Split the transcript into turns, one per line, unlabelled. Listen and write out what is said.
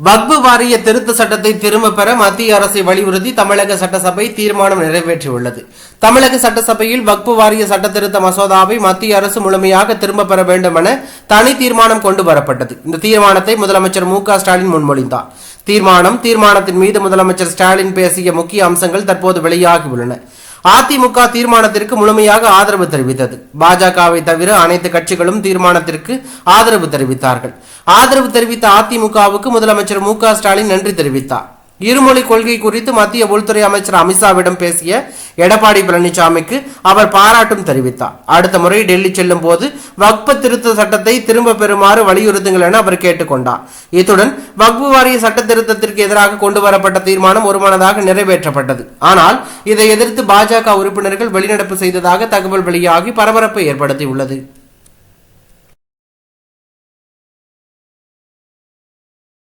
வக்பு வாரிய திருத்த சட்டத்தை திரும்ப பெற மத்திய அரசை வலியுறுத்தி தமிழக சட்டசபை தீர்மானம் நிறைவேற்றியுள்ளது. தமிழக சட்டசபையில் வக்பு வாரிய சட்ட திருத்த மசோதாவை மத்திய அரசு முழுமையாக திரும்ப பெற வேண்டும் என தனி தீர்மானம் கொண்டு வரப்பட்டது. இந்த தீர்மானத்தை முதலமைச்சர் மு ஸ்டாலின் முன்மொழிந்தார். தீர்மானம் தீர்மானத்தின் மீது முதலமைச்சர் ஸ்டாலின் பேசிய முக்கிய அம்சங்கள் தற்போது வெளியாகியுள்ளன. அதிமுக தீர்மானத்திற்கு முழுமையாக ஆதரவு தெரிவித்தது. பாஜகவை தவிர அனைத்து கட்சிகளும் தீர்மானத்திற்கு ஆதரவு தெரிவித்தார்கள். ஆதரவு தெரிவித்த அதிமுகவுக்கு முதலமைச்சர் மு ஸ்டாலின் நன்றி தெரிவித்தார். இருமொழி கொள்கை குறித்து மத்திய உள்துறை அமைச்சர் அமித்ஷாவிடம் பேசிய எடப்பாடி பழனிசாமிக்கு அவர் பாராட்டும் தெரிவித்தார். அடுத்த முறை டெல்லி செல்லும் போது வக்ப திருத்த சட்டத்தை திரும்ப பெறுமாறு வலியுறுத்துங்கள் என அவர் கேட்டுக்கொண்டார். இத்துடன் வக்பு வாரிய சட்ட திருத்தத்திற்கு எதிராக கொண்டு வரப்பட்ட தீர்மானம் ஒருமனதாக நிறைவேற்றப்பட்டது. ஆனால் இதை எதிர்த்து பாஜக உறுப்பினர்கள் வெளிநடப்பு செய்ததாக தகவல் வெளியாகி பரபரப்பை ஏற்படுத்தியுள்ளது.